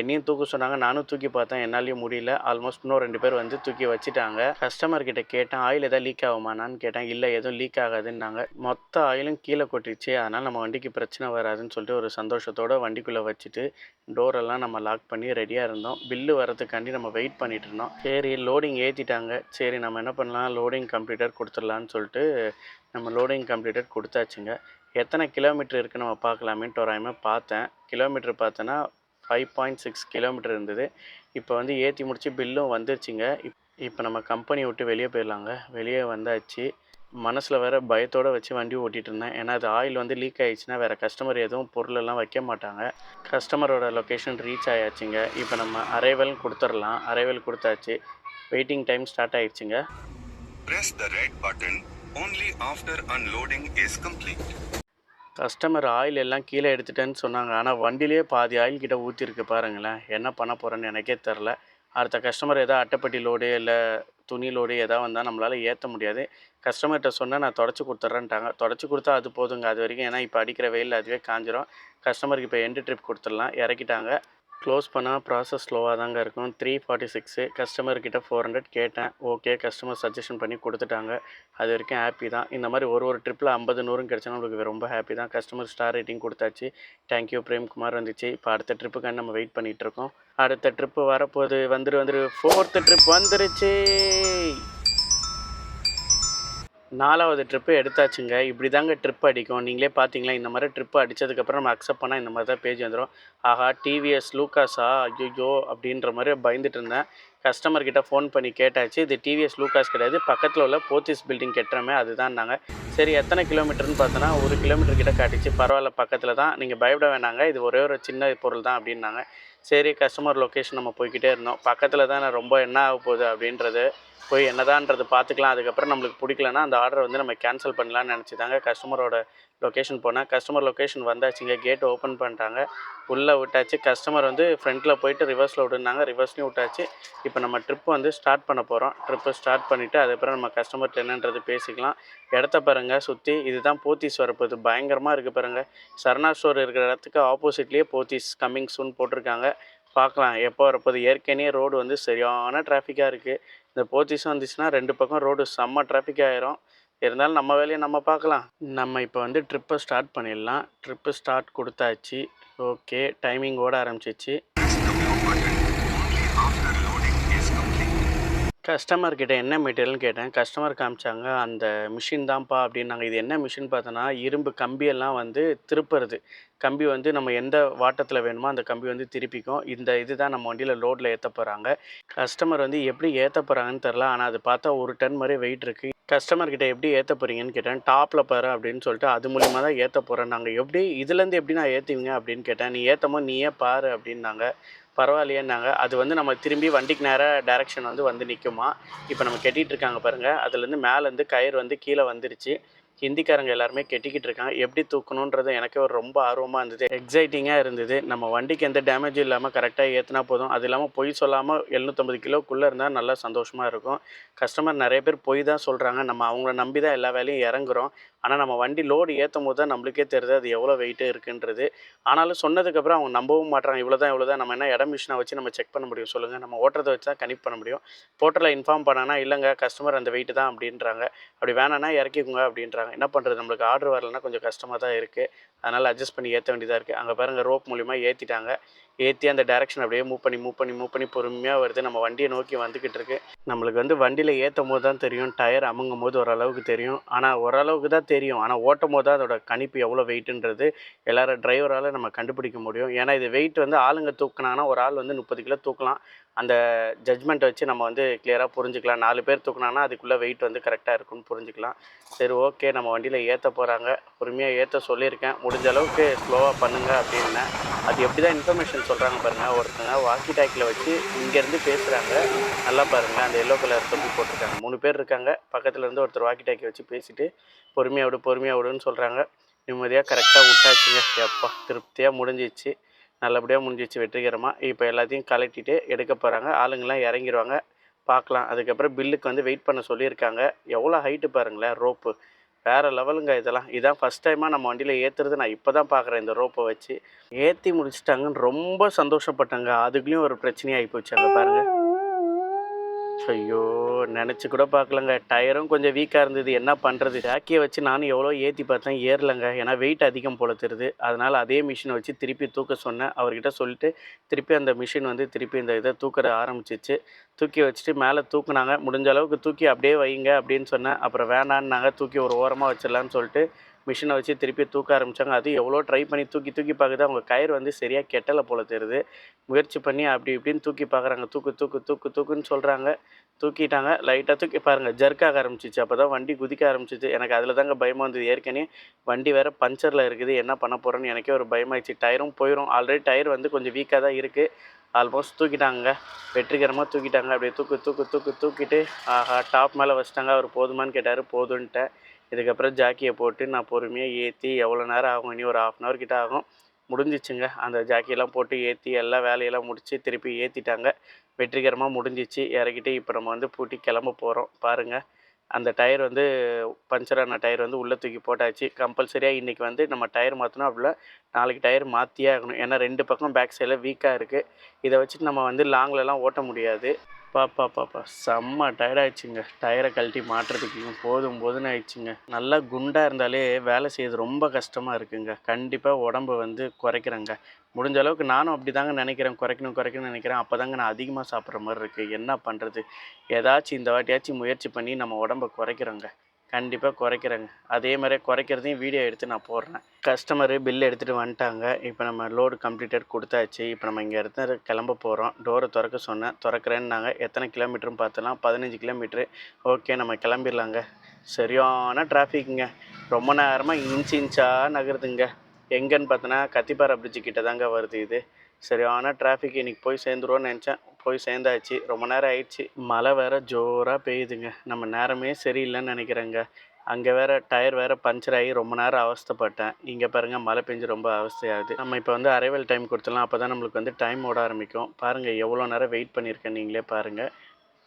என்னையும் தூக்க சொன்னாங்க. நானும் தூக்கி பார்த்தேன். என்னாலையும் முடியல. ஆல்மோஸ்ட் இன்னும் ரெண்டு பேர் வந்து தூக்கி வச்சுட்டாங்க. கஸ்டமர் கிட்ட கேட்டேன் ஆயில் எதாவது லீக் ஆகுமானான்னு கேட்டேன். இல்லை எதுவும் லீக் ஆகாதுன்னாங்க. மொத்த ஆயிலும் கீழே கொட்டிடுச்சு அதனால் நம்ம வண்டிக்கு பிரச்சனை வராதுன்னு சொல்லிட்டு ஒரு சந்தோஷத்தோடு வண்டிக்குள்ளே வச்சுட்டு டோரெல்லாம் நம்ம லாக் பண்ணி ரெடியாக இருந்தோம். பில்லு வரதுக்காண்டி நம்ம வெயிட் பண்ணிட்டு இருந்தோம். சரி லோடிங் ஏற்றிட்டாங்க சரி நம்ம என்ன பண்ணலாம்? லோடிங் கம்ப்யூட்டர் கொடுத்துடலான்னு சொல்லிட்டு நம்ம லோடிங் கம்ப்ளீட்டர் கொடுத்தாச்சுங்க. எத்தனை கிலோமீட்டர் இருக்குது நம்ம பார்க்கலாமேன்ட்டு தோராயமாக பார்த்தேன். கிலோமீட்டர் பார்த்தோன்னா ஃபைவ் பாயிண்ட் சிக்ஸ் கிலோமீட்டர் இருந்தது. இப்போ வந்து ஏற்றி முடித்து பில்லும் வந்துருச்சுங்க. இப் இப்போ நம்ம கம்பெனி விட்டு வெளியே போயிடலாங்க. வெளியே வந்தாச்சு. மனசில் வேறு பயத்தோடு வச்சு வண்டி ஓட்டிகிட்டு இருந்தேன். ஏன்னா அது ஆயில் வந்து லீக் ஆகிடுச்சுன்னா வேறு கஸ்டமர் எதுவும் பொருளெல்லாம் வைக்க மாட்டாங்க. கஸ்டமரோட லொக்கேஷன் ரீச் ஆயாச்சுங்க. இப்போ நம்ம அரைவல் கொடுத்துடலாம். அரைவல் கொடுத்தாச்சு. வெயிட்டிங் டைம் ஸ்டார்ட் ஆயிடுச்சுங்க. Press the red button only after unloading is complete. Customer oil எல்லாம் கீழே எடுத்துட்டேன்னு சொன்னாங்க. ஆனால் வண்டியிலே பாதி ஆயில் கிட்ட ஊற்றிருக்கு பாருங்களேன். என்ன பண்ண போகிறேன்னு எனக்கே தெரில அடுத்த கஸ்டமர் எதாவது அட்டைப்பட்டி லோடு இல்லை துணி லோடு எதாவது வந்தால் நம்மளால் ஏற்ற முடியாது. கஸ்டமர்கிட்ட சொன்னால் நான் தொடச்சி கொடுத்துட்றேன்ட்டாங்க. தொடச்சி கொடுத்தா அது போதுங்க. அது வரைக்கும் ஏன்னா இப்போ அடிக்கிற வெயில் அதுவே காஞ்சிரும். கஸ்டமருக்கு இப்போ எண்டு ட்ரிப் கொடுத்துடலாம். இறக்கிட்டாங்க. க்ளோஸ் பண்ணால் ப்ராசஸ் ஸ்லோவாக தாங்க இருக்கும். த்ரீ ஃபார்ட்டி சிக்ஸு கஸ்டமர்கிட்ட ஃபோர் ஹண்ட்ரட் கேட்டேன். ஓகே கஸ்டமர் சஜஷன் பண்ணி கொடுத்துட்டாங்க. அது வரைக்கும் ஹாப்பி தான். இந்த மாதிரி ஒரு ஒரு ட்ரிப்பில் ஐம்பது நூறும் கிடச்சா நம்மளுக்கு ரொம்ப ஹாப்பி தான். கஸ்டமர் ஸ்டார் ரேட்டிங் கொடுத்தாச்சு. தேங்க்யூ பிரேம்குமார் வந்துச்சு. இப்போ அடுத்த ட்ரிப்புக்காக நம்ம வெயிட் பண்ணிகிட்டு இருக்கோம். அடுத்த ட்ரிப்பு வரப்போகுது. வந்துரு வந்துரு. ஃபோர்த்து ட்ரிப் வந்துருச்சு. நாலாவது ட்ரிப்பு எடுத்தாச்சுங்க. இப்படி தாங்க ட்ரிப் அடிக்கும். நீங்களே பார்த்தீங்களா இந்த மாதிரி ட்ரிப்பு அடித்ததுக்கப்புறம் நம்ம அக்செப்ட் பண்ணால் இந்த மாதிரி தான் பேஜ் வந்துடும் ஆஹா டிவிஎஸ் லூக்காஸா ஐயோ அப்படின்ற மாதிரி பயந்துட்டு இருந்தேன். கஸ்டமர்கிட்ட ஃபோன் பண்ணி கேட்டாச்சு. இது டிவிஎஸ் லூக்காஸ் கிடையாது. பக்கத்தில் உள்ள போத்தீஸ் பில்டிங் கெட்டுறமே அதுதான்னாங்க. சரி எத்தனை கிலோமீட்டர்னு பார்த்தோன்னா ஒரு கிலோமீட்டர் கிட்ட காட்டிச்சு. பரவாயில்ல பக்கத்தில் தான். நீங்கள் பயப்பட வேணாங்க. இது ஒரே ஒரு சின்ன பொருள் தான் அப்படின்னாங்க. சரி கஸ்டமர் லொக்கேஷன் நம்ம போய்க்கிட்டே இருந்தோம். பக்கத்தில் தானே ரொம்ப என்ன ஆக போகுது அப்படின்றது போய் என்னதான்றது பார்த்துக்கலாம். அதுக்கப்புறம் நம்மளுக்கு பிடிக்கலன்னா அந்த ஆர்டர் வந்து நம்ம கேன்சல் பண்ணலாம்னு நினச்சி தாங்க கஸ்டமரோட லொக்கேஷன் போனால் கஸ்டமர் லொக்கேஷன் வந்தாச்சுங்க கேட் ஓப்பன் பண்ணிட்டாங்க. உள்ளே விட்டாச்சு கஸ்டமர் வந்து ஃப்ரண்ட்டில் போயிட்டு ரிவர்ஸில் விடுனாங்க ரிவர்ஸ்லையும் விட்டாச்சு. இப்போ நம்ம ட்ரிப்பு வந்து ஸ்டார்ட் பண்ண போகிறோம் ட்ரிப்பை ஸ்டார்ட் பண்ணிவிட்டு அதுக்கப்புறம் நம்ம கஸ்டமர்கிட்ட என்னன்றது பேசிக்கலாம். இடத்த பாருங்கள் சுற்றி இதுதான் போத்தீஸ் வரப்போகுது பயங்கரமாக இருக்குது பாருங்கள் சரணா ஸ்டோர் இருக்கிற இடத்துக்கு ஆப்போசிட்லேயே போத்தீஸ் கம்மிங் சூன் போட்டிருக்காங்க. பார்க்கலாம் எப்போ வரப்போகுது? ஏற்கனவே ரோடு வந்து சரியான டிராஃபிக்காக இருக்குது இந்த போத்தீஸும் வந்துச்சுன்னா ரெண்டு பக்கம் ரோடு செம்ம டிராஃபிக் ஆயிரும். இருந்தாலும் நம்ம வேலையை நம்ம பார்க்கலாம். நம்ம இப்போ வந்து ட்ரிப்பை ஸ்டார்ட் பண்ணிடலாம். ட்ரிப்பு ஸ்டார்ட் கொடுத்தாச்சு. ஓகே டைமிங் ஓட ஆரம்பிச்சிச்சு. கஸ்டமர்கிட்ட என்ன மெட்டீரியல்னு கேட்டேன். கஸ்டமர் காமிச்சாங்க அந்த மிஷின் தான்ப்பா அப்படின்னாங்க. இது என்ன மிஷின் பார்த்தோன்னா இரும்பு கம்பியெல்லாம் வந்து திருப்புறது. கம்பி வந்து நம்ம எந்த வாட்டத்தில் வேணுமோ அந்த கம்பி வந்து திருப்பிக்கும். இந்த இது தான் நம்ம வண்டியில் லோடில் ஏற்ற போகிறாங்க கஸ்டமர் வந்து எப்படி ஏற்ற போகிறாங்கன்னு தெரில ஆனால் அது பார்த்தா ஒரு டன் மாதிரி வெயிட் இருக்குது கஸ்டமர்கிட்ட எப்படி ஏற்ற போகிறீங்கன்னு கேட்டேன். டாப்பில் பாரு அப்படின்னு சொல்லிட்டு அது மூலியமாக தான் ஏற்ற போகிறேன் நாங்கள் எப்படி இதுலேருந்து எப்படி நான் ஏற்றுவீங்க அப்படின்னு கேட்டேன். நீ ஏற்றமோ நீயே பாரு அப்படின்னாங்க. பரவாயில்லையேன்னாங்க. அது வந்து நம்ம திரும்பி வண்டிக்கு நேராக டேரெக்ஷன் வந்து வந்து நிற்குமா இப்போ நம்ம கட்டிகிட்டு இருக்காங்க பாருங்கள் அதுலேருந்து மேலேருந்து கயிறு வந்து கீழே வந்துருச்சு. ஹிந்திக்காரங்க எல்லாருமே கெட்டிக்கிட்டு இருக்கான் எப்படி தூக்கணுன்றது எனக்கு ஒரு ரொம்ப ஆர்வமாக இருந்தது. எக்ஸைட்டிங்காக இருந்தது. நம்ம வண்டிக்கு எந்த டேமேஜும் இல்லாமல் கரெக்டாக ஏற்றினா போதும். அது இல்லாமல் பொய் சொல்லாமல் எழுநூற்றம்பது கிலோக்குள்ளே இருந்தால் நல்லா சந்தோஷமாக இருக்கும். கஸ்டமர் நிறைய பேர் பொய் தான் சொல்கிறாங்க நம்ம அவங்கள நம்பி தான் எல்லா வேலையும் இறங்குறோம். ஆனால் நம்ம வண்டி லோடு ஏற்றும் போது தான் நம்மளுக்கே தெரியுது அது எவ்வளோ வெயிட்டு இருக்குன்றது. ஆனாலும் சொன்னதுக்கப்புறம் அவங்க நம்பவும் மாட்றாங்க. இவ்வளோ தான் இவ்வளோ தான் நம்ம என்ன இடம் மிஷினை வச்சு நம்ம செக் பண்ண முடியும்? சொல்லுங்கள் நம்ம ஓட்டுறதை வச்சு தான் கனெக்ட் பண்ண முடியும். போர்ட்டரில் இன்ஃபார்ம் பண்ணானா இல்லைங்க கஸ்டமர் அந்த வெயிட்டு தான் அப்படின்றாங்க. அப்படி வேணான்னா இறக்கிக்கோங்க அப்படின்றாங்க. என்ன பண்ணுறது நம்மளுக்கு ஆர்டர் வரலன்னா கொஞ்சம் கஷ்டமாக தான் இருக்குது அதனால் அட்ஜஸ்ட் பண்ணி ஏற்ற வேண்டியதாக இருக்குது அங்கே பாருங்கள் ரோப் மூலிமா ஏற்றிட்டாங்க ஏற்றி அந்த டேரெக்ஷன் அப்படியே மூவ் பண்ணி மூவ் பண்ணி மூவ் பண்ணி பொறுமையாக வருது. நம்ம வண்டியை நோக்கி வந்துக்கிட்டு இருக்கு. நம்மளுக்கு வந்து வண்டியில் ஏற்றும் போது தான் தெரியும். டயர் அமுங்கும் போது ஓரளவுக்கு தெரியும். ஆனால் ஓரளவுக்கு தான் தெரியும். ஆனால் ஓட்டும் போது தான் அதோட கணிப்பு எவ்வளோ வெயிட்டுன்றது எல்லாரும் டிரைவரால் நம்ம கண்டுபிடிக்க முடியும். ஏன்னா இது வெயிட் வந்து ஆளுங்க தூக்கினாங்கன்னா ஒரு ஆள் வந்து முப்பது கிலோ தூக்கலாம். அந்த ஜட்ஜ்மெண்ட்டை வச்சு நம்ம வந்து கிளியராக புரிஞ்சுக்கலாம். நாலு பேர் தூக்குனாங்கன்னா அதுக்குள்ளே வெயிட் வந்து கரெக்டாக இருக்கும்னு புரிஞ்சுக்கலாம். சரி ஓகே நம்ம வண்டியில் ஏற்ற போகிறாங்க பொறுமையாக ஏற்ற சொல்லியிருக்கேன். முடிஞ்ச அளவுக்கு ஸ்லோவாக பண்ணுங்கள் அப்படின்னேன் அது எப்படி தான் இன்ஃபர்மேஷன் சொல்கிறாங்க பாருங்கள் ஒருத்தங்க வாக்கி டாக்கில் வச்சு இங்கேருந்து பேசுகிறாங்க நல்லா பாருங்கள் அந்த எல்லோ கலர் தொப்பி போட்டிருக்காங்க. மூணு பேர் இருக்காங்க. பக்கத்துலேருந்து ஒருத்தர் வாக்கி டாக்கி வச்சு பேசிட்டு பொறுமையாக விடு பொறுமையாக விடுன்னு சொல்கிறாங்க நிம்மதியாக கரெக்டாக விட்டாச்சுங்க. எப்பா திருப்தியாக முடிஞ்சிச்சு. நல்லபடியாக முடிஞ்சிச்சு வெற்றிகரமாக இப்போ எல்லாத்தையும் கலட்டிட்டு எடுக்க போகிறாங்க ஆளுங்கள்லாம் இறங்கிடுவாங்க பார்க்கலாம் அதுக்கப்புறம் பில்லுக்கு வந்து வெயிட் பண்ண சொல்லியிருக்காங்க. எவ்வளோ ஹைட்டு பாருங்களேன் ரோப்பு. வேறு லெவலுங்க இதெல்லாம். இதான் ஃபஸ்ட் டைமாக நம்ம வண்டியில் ஏற்றுறது நான் இப்போ தான் பார்க்குறேன் இந்த ரோப்பை வச்சு. ஏற்றி முடிச்சிட்டாங்கன்னு ரொம்ப சந்தோஷப்பட்டாங்க. அதுக்குள்ளேயும் ஒரு பிரச்சனையாகி போச்சு அங்கே பாருங்கள் ஐயோ நினச்சி கூட பார்க்கலங்க. டயரும் கொஞ்சம் வீக்காக இருந்தது. என்ன பண்ணுறது ஜாக்கியை வச்சு நானும் எவ்வளோ ஏற்றி பார்த்தேன். ஏறலைங்க. ஏன்னா வெயிட் அதிகம் போல தருது அதனால் அதே மிஷினை வச்சு திருப்பி தூக்க சொன்னேன். அவர்கிட்ட சொல்லிட்டு திருப்பி அந்த மிஷின் வந்து திருப்பி இந்த இதை தூக்கிற ஆரம்பிச்சிச்சு. தூக்கி வச்சுட்டு மேலே தூக்குனாங்க. முடிஞ்ச அளவுக்கு தூக்கி அப்படியே வைங்க அப்படின்னு சொன்னேன். அப்புறம் வேணான்னாங்க. தூக்கி ஒரு ஓரமாக வச்சிடலான்னு சொல்லிட்டு மிஷினை வச்சு திருப்பி தூக்க ஆரம்பித்தாங்க அது எவ்வளோ ட்ரை பண்ணி தூக்கி தூக்கி பார்க்குது. அவங்க கயிறு வந்து சரியாக கெட்டலை போல தெரியுது. முயற்சி பண்ணி அப்படி இப்படின்னு தூக்கி பார்க்குறாங்க. தூக்கு தூக்கு தூக்கு தூக்குன்னு சொல்கிறாங்க தூக்கிட்டாங்க. லைட்டாக தூக்கி பாருங்கள் ஜர்க்காக ஆரம்பிச்சிச்சு. அப்போ தான் வண்டி குதிக்க ஆரம்பிச்சிச்சு எனக்கு அதில் தாங்க பயமாக வந்தது ஏற்கனவே வண்டி வேறு பஞ்சரில் இருக்குது. என்ன பண்ண போகிறேன்னு எனக்கே ஒரு பயமாயிடுச்சு. டயரும் போயிடும் ஆல்ரெடி டயர் வந்து கொஞ்சம் வீக்காக தான் இருக்குது ஆல்மோஸ்ட் தூக்கிட்டாங்க வெற்றிகரமாக தூக்கிட்டாங்க. அப்படியே தூக்கு தூக்கு தூக்கு தூக்கிட்டு ஆஹா டாப் மேலே வச்சிட்டாங்க. அவர் போதுமான்னு கேட்டார். போதுன்ட்டேன். இதுக்கப்புறம் ஜாக்கியை போட்டு நான் பொறுமையாக ஏற்றி எவ்வளோ நேரம் ஆகும்? இனி ஒரு ஆஃப் அன் ஹவர் கிட்ட ஆகும். முடிஞ்சிச்சுங்க. அந்த ஜாக்கியெல்லாம் போட்டு ஏற்றி எல்லா வேலையெல்லாம் முடித்து திருப்பி ஏற்றிட்டாங்க வெற்றிகரமாக முடிஞ்சிச்சு. இறக்கிட்டு இப்போ நம்ம வந்து பூட்டி கிளம்ப போகிறோம் பாருங்கள் அந்த டயர் வந்து பஞ்சரான டயர் வந்து உள்ளே தூக்கி போட்டாச்சு. கம்பல்சரியாக இன்றைக்கி வந்து நம்ம டயர் மாற்றணும் அப்படில நாளைக்கு டயர் மாற்றியே ஆகணும். ஏன்னா ரெண்டு பக்கம் பேக் சைடில் வீக்காக இருக்குது இதை வச்சுட்டு நம்ம வந்து லாங்லலாம் ஓட்ட முடியாது. பாப்பா பாப்பா செம்ம டயர்ட் ஆயிடுச்சுங்க. டயரை கழட்டி மாட்டுறதுக்கு போதும் போதுன்னு ஆயிடுச்சுங்க. நல்லா குண்டாக இருந்தாலே வேலை செய்யறது ரொம்ப கஷ்டமாக இருக்குங்க. கண்டிப்பாக உடம்பு வந்து குறைக்கிறேங்க. முடிஞ்ச அளவுக்கு நானும் அப்படி தாங்க நினைக்கிறேன். குறைக்கணும் குறைக்கணும்னு நினைக்கிறேன். அப்போ தாங்க நான் அதிகமாக சாப்பிட்ற மாதிரி இருக்குது என்ன பண்ணுறது ஏதாச்சும் இந்த வாட்டியாச்சும் முயற்சி பண்ணி நம்ம உடம்ப குறைக்கிறோங்க. கண்டிப்பாக குறைக்கிறேங்க. அதே மாதிரி குறைக்கிறதையும் வீடியோ எடுத்து நான் போடுறேன். கஸ்டமரு பில் எடுத்துகிட்டு வந்துட்டாங்க. இப்போ நம்ம லோடு கம்ப்ளீட்டட் கொடுத்தாச்சு. இப்போ நம்ம இங்கே இருந்து கிளம்ப போகிறோம் டோரை திறக்க சொன்னேன். திறக்கிறேன்னாங்க. எத்தனை கிலோமீட்டர்னு பார்த்தலாம் பதினஞ்சு கிலோமீட்ரு ஓகே நம்ம கிளம்பிடலாங்க. சரியான டிராஃபிக்குங்க ரொம்ப நேரமாக இன்ச் இன்ச்சாக நகருதுங்க. எங்கேன்னு பார்த்தோன்னா கத்திப்பாறை பிரிட்ஜு கிட்ட தாங்க வருது இது. சரியான டிராஃபிக் இன்றைக்கி போய் சேர்ந்துருவோன்னு நினச்சேன். போய் சேர்ந்தாச்சு. ரொம்ப நேரம் ஆயிடுச்சு. மழை வேற ஜோராக பெய்யுதுங்க. நம்ம நேரமே சரியில்லைன்னு நினைக்கிறேங்க. அங்கே வேற டயர் வேற பஞ்சர் ஆகி ரொம்ப நேரம் அவஸ்தப்பட்டேன். இங்கே பாருங்க மழை பெஞ்சு ரொம்ப அவஸ்தையாகுது. நம்ம இப்போ வந்து அரைவல் டைம் கொடுத்துடலாம். அப்போ தான் நம்மளுக்கு வந்து டைம் ஓட ஆரம்பிக்கும். பாருங்கள் எவ்வளோ நேரம் வெயிட் பண்ணியிருக்கேன் நீங்களே பாருங்கள்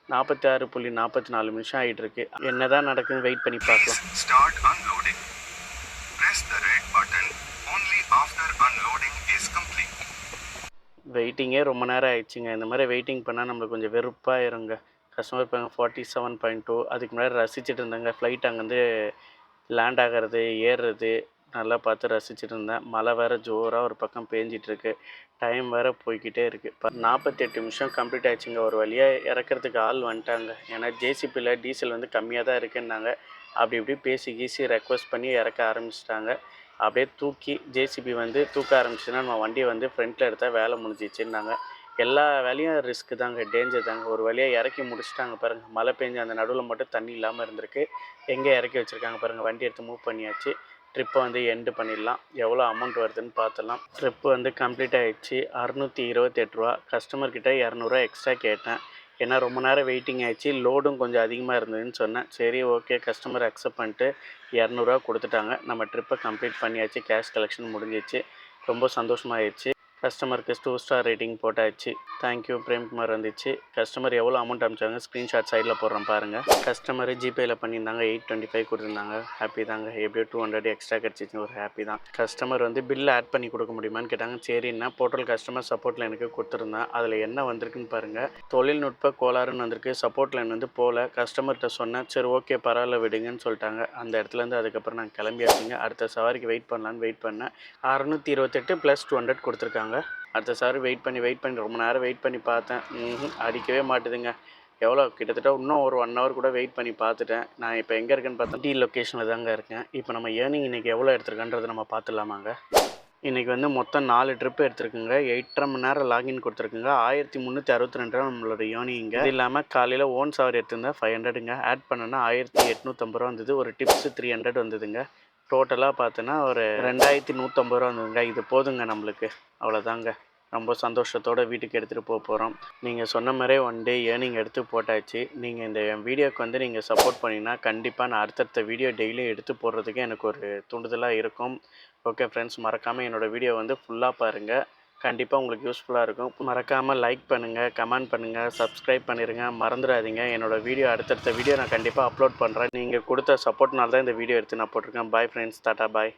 நாற்பத்தி ஆறு புள்ளி நாற்பத்தி நாலு நிமிஷம் ஆகிட்டு இருக்கு என்னதான் நடக்குதுன்னு வெயிட் பண்ணி பார்க்கலாம் Please start unloading. Press the red button only after unloading is complete. வெயிட்டிங்கே ரொம்ப நேரம் ஆயிடுச்சுங்க. இந்த மாதிரி வெயிட்டிங் பண்ணால் நம்மளுக்கு கொஞ்சம் வெறுப்பாயிருங்க கஸ்டமர் இப்போ ஃபார்ட்டி செவன் பாயிண்ட் டூ அதுக்கு முன்னாடி ரசிச்சுட்டு இருந்தாங்க. ஃப்ளைட் அங்கேருந்து லேண்ட் ஆகிறது ஏறுறது நல்லா பார்த்து ரசிச்சுட்டு இருந்தேன். மழை வேறு ஜோராக ஒரு பக்கம் பேஞ்சிட்ருக்கு டைம் வேறு போய்க்கிட்டே இருக்குது இப்போ நாற்பத்தெட்டு நிமிஷம் கம்ப்ளீட் ஆயிடுச்சுங்க. ஒரு வழியாக இறக்கிறதுக்கு ஆள் வந்துட்டாங்க. ஏன்னா ஜேசிபியில் டீசல் வந்து கம்மியாக தான் இருக்குன்னாங்க. அப்படி இப்படி பேசி கீசி ரெக்வஸ்ட் பண்ணி இறக்க ஆரம்பிச்சிட்டாங்க. அப்படியே தூக்கி ஜேசிபி வந்து தூக்க ஆரம்பிச்சுன்னா நம்ம வண்டியை வந்து ஃப்ரண்ட்டில் எடுத்தால் வேலை முடிஞ்சிச்சுன்னாங்க எல்லா வேலையும் ரிஸ்க்கு தாங்க டேஞ்சர் தாங்க. ஒரு வழியாக இறக்கி முடிச்சுட்டாங்க பாருங்கள் மழை பெஞ்சு அந்த நடுவில் மட்டும் தண்ணி இல்லாமல் இருந்திருக்கு. எங்கே இறக்கி வச்சுருக்காங்க பாருங்கள் வண்டி எடுத்து மூவ் பண்ணியாச்சு. ட்ரிப்பை வந்து எண்டு பண்ணிடலாம். எவ்வளோ அமௌண்ட் வருதுன்னு பார்த்துடலாம் ட்ரிப்பு வந்து கம்ப்ளீட் ஆகிடுச்சு அறுநூற்றி இருபத்தெட்டு ரூபா. கஸ்டமர்கிட்ட இரநூறுவா எக்ஸ்ட்ரா கேட்டேன். ஏன்னா ரொம்ப நேரம் வெயிட்டிங் ஆயிடுச்சு. லோடும் கொஞ்சம் அதிகமாக இருந்ததுன்னு சொன்னேன். சரி ஓகே. கஸ்டமர் அக்செப்ட் பண்ணிட்டு இரநூறுவா கொடுத்துட்டாங்க. நம்ம ட்ரிப்பை கம்ப்ளீட் பண்ணியாச்சு. கேஷ் கலெக்ஷன் முடிஞ்சிச்சு. ரொம்ப சந்தோஷமாயிடுச்சு கஸ்டமருக்கு டூ ஸ்டார் ரேட்டிங் போட்டாச்சு. தேங்க்யூ பிரேம்குமார் வந்துச்சு. கஸ்டமர் எவ்வளோ அமௌண்ட் அனுப்பிச்சாங்க? ஸ்க்ரீன்ஷாட் சைடில் போடுறோம் பாருங்கள் கஸ்டமர் ஜிபேயில் பண்ணியிருந்தாங்க எயிட் டுவெண்ட்டி ஃபைவ் கொடுத்துருந்தாங்க. ஹாப்பி தாங்க. எப்படியோ டூ ஹண்ட்ரட் எக்ஸ்ட்ரா கிடச்சிச்சு. ஒரு ஹாப்பி தான். கஸ்டமர் வந்து பில் ஆட் பண்ணி கொடுக்க முடியுமான்னு கேட்டாங்க. சரின்னா போர்ட்டல் கஸ்டமர் சப்போர்ட் லைனுக்கு கொடுத்துருந்தேன் அதில் என்ன வந்திருக்குன்னு பாருங்கள் தொழில்நுட்ப கோளாறுன்னு வந்திருக்கு. சப்போர்ட் லைன் வந்து போகல கஸ்டமர்கிட்ட சொன்னேன் சரி ஓகே பரவாயில்ல விடுங்கன்னு சொல்லிட்டாங்க. அந்த இடத்துலேருந்து அதுக்கப்புறம் நான் கிளம்பியாச்சுங்க. அடுத்த சவாரிக்கு வெயிட் பண்ணலான்னு வெயிட் பண்ணேன். அறுநூற்றி இருபத்தெட்டு ப்ளஸ் டூ ஹண்ட்ரட் கொடுத்துருக்காங்க. அடுத்த சாரு வெயிட் பண்ணி வெயிட் பண்ணி ரொம்ப நேரம் வெயிட் பண்ணி பார்த்தேன். அடிக்கவே மாட்டுதுங்க. எவ்வளோ? கிட்டத்தட்ட இன்னும் ஒரு ஒன் ஹவர் கூட வெயிட் பண்ணி பார்த்துட்டேன். நான் இப்போ எங்கே இருக்கேன்னு பார்த்தா டி லொக்கேஷனில் தாங்க இருக்கேன். இப்போ நம்ம ஏர்னிங் இன்றைக்கி எவ்வளோ எடுத்திருக்கன்றதை நம்ம பார்த்துடலாமாங்க. இன்றைக்கி வந்து மொத்தம் நாலு ட்ரிப் எடுத்துருக்குங்க. எயிட்டரை மணி நேரம் லாகின் கொடுத்துருக்குங்க. ஆயிரத்தி முந்நூற்றி அறுபத்தி ரெண்டு ரூபா நம்மளோட யோனிங்க இது இல்லாமல் காலையில் ஓன் சவர் எடுத்திருந்தேன் ஃபைவ் ஹண்ட்ரடுங்க ஆட் பண்ணனா ஆயிரத்தி எட்நூற்றம்பது ரூபா வந்தது. ஒரு டிப்ஸ் த்ரீ ஹண்ட்ரட் வந்ததுங்க. டோட்டலாக பார்த்தோன்னா ஒரு ரெண்டாயிரத்தி நூற்றம்பது ரூபா வந்துங்க இது போதுங்க நம்மளுக்கு. அவ்வளோதாங்க ரொம்ப சந்தோஷத்தோடு வீட்டுக்கு எடுத்துகிட்டு போக போகிறோம் நீங்கள் சொன்ன மாதிரியே ஒன் டே ஏர்னிங் எடுத்து போட்டாச்சு. நீங்கள் இந்த என் வீடியோக்கு வந்து நீங்கள் சப்போர்ட் பண்ணிங்கன்னா கண்டிப்பாக நான் அடுத்தடுத்த வீடியோ டெய்லியும் எடுத்து போடுறதுக்கு எனக்கு ஒரு தூண்டுதலாக இருக்கும். ஓகே ஃப்ரெண்ட்ஸ் மறக்காமல் என்னோடய வீடியோ வந்து ஃபுல்லாக பாருங்கள் கண்டிப்பாக உங்களுக்கு யூஸ்ஃபுல்லாக இருக்கும். மறக்காமல் லைக் பண்ணுங்கள் கமெண்ட் பண்ணுங்கள் சப்ஸ்கிரைப் பண்ணிடுங்க மறந்துடாதீங்க. என்னோடய வீடியோ அடுத்தடுத்த வீடியோ நான் கண்டிப்பாக அப்லோட் பண்ணுறேன் நீங்கள் கொடுத்த சப்போர்ட்னால தான் இந்த வீடியோ எடுத்து நான் போட்டிருக்கேன். பாய் ஃப்ரெண்ட்ஸ் டாட்டா பாய்